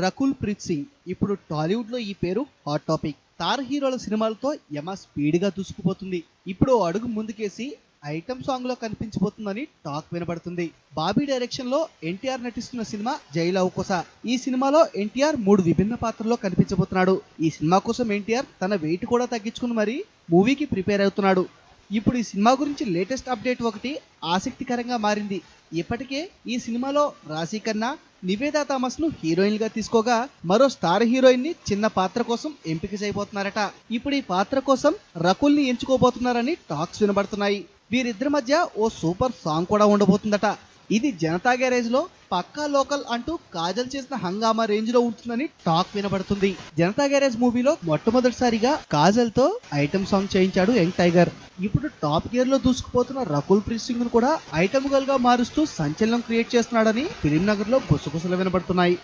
రకుల్ ప్రీత్ సింగ్. ఇప్పుడు టాలీవుడ్లో ఈ పేరు హాట్ టాపిక్. తార్ హీరోల సినిమాలతో యమ స్పీడ్గా దూసుకుపోతుంది. ఇప్పుడు ఓ అడుగు ముందుకేసి ఐటమ్ సాంగ్లో కనిపించబోతుందని టాక్ వినబడుతుంది. బాబీ డైరెక్షన్లో ఎన్టీఆర్ నటిస్తున్న సినిమా జైలవ్కోస ఈ సినిమాలో ఎన్టీఆర్ మూడు విభిన్న పాత్రల్లో కనిపించబోతున్నాడు. ఈ సినిమా కోసం ఎన్టీఆర్ తన వెయిట్ కూడా తగ్గించుకుని మరీ మూవీకి ప్రిపేర్ అవుతున్నాడు. ఇప్పుడు ఈ సినిమా గురించి లేటెస్ట్ అప్డేట్ ఒకటి ఆసక్తికరంగా మారింది. ఇప్పటికే ఈ సినిమాలో రాశి కన్నా నివేదా థామస్ను హీరోయిన్గా తీసుకోగా మరో స్టార్ హీరోయిన్ని చిన్న పాత్ర కోసం ఎంపిక చేయబోతున్నారట. ఇప్పుడు ఈ పాత్ర కోసం రకుల్ని ఎంచుకోబోతున్నారని టాక్స్ వినబడుతున్నాయి. వీరిద్దరి మధ్య ఓ సూపర్ సాంగ్ కూడా ఉండబోతుందట. ఇది జనతా గ్యారేజ్లో పక్కా లోకల్ అంటూ కాజల్ చేసిన హంగామా రేంజ్లో ఉంటుందని టాక్ వినబడుతుంది. జనతా గ్యారేజ్ మూవీలో మొట్టమొదటిసారిగా కాజల్తో ఐటమ్ సాంగ్ చేయించాడు యంగ్ టైగర్. ఇప్పుడు టాప్ గేర్లో దూసుకుపోతున్న రకుల్ ప్రీత్ సింగ్ కూడా ఐటమ్ గర్ల్గా మారుస్తూ సంచలనం క్రియేట్ చేస్తున్నాడని ఫిలిం నగర్లో గుసగుసలు వినబడుతున్నాయి.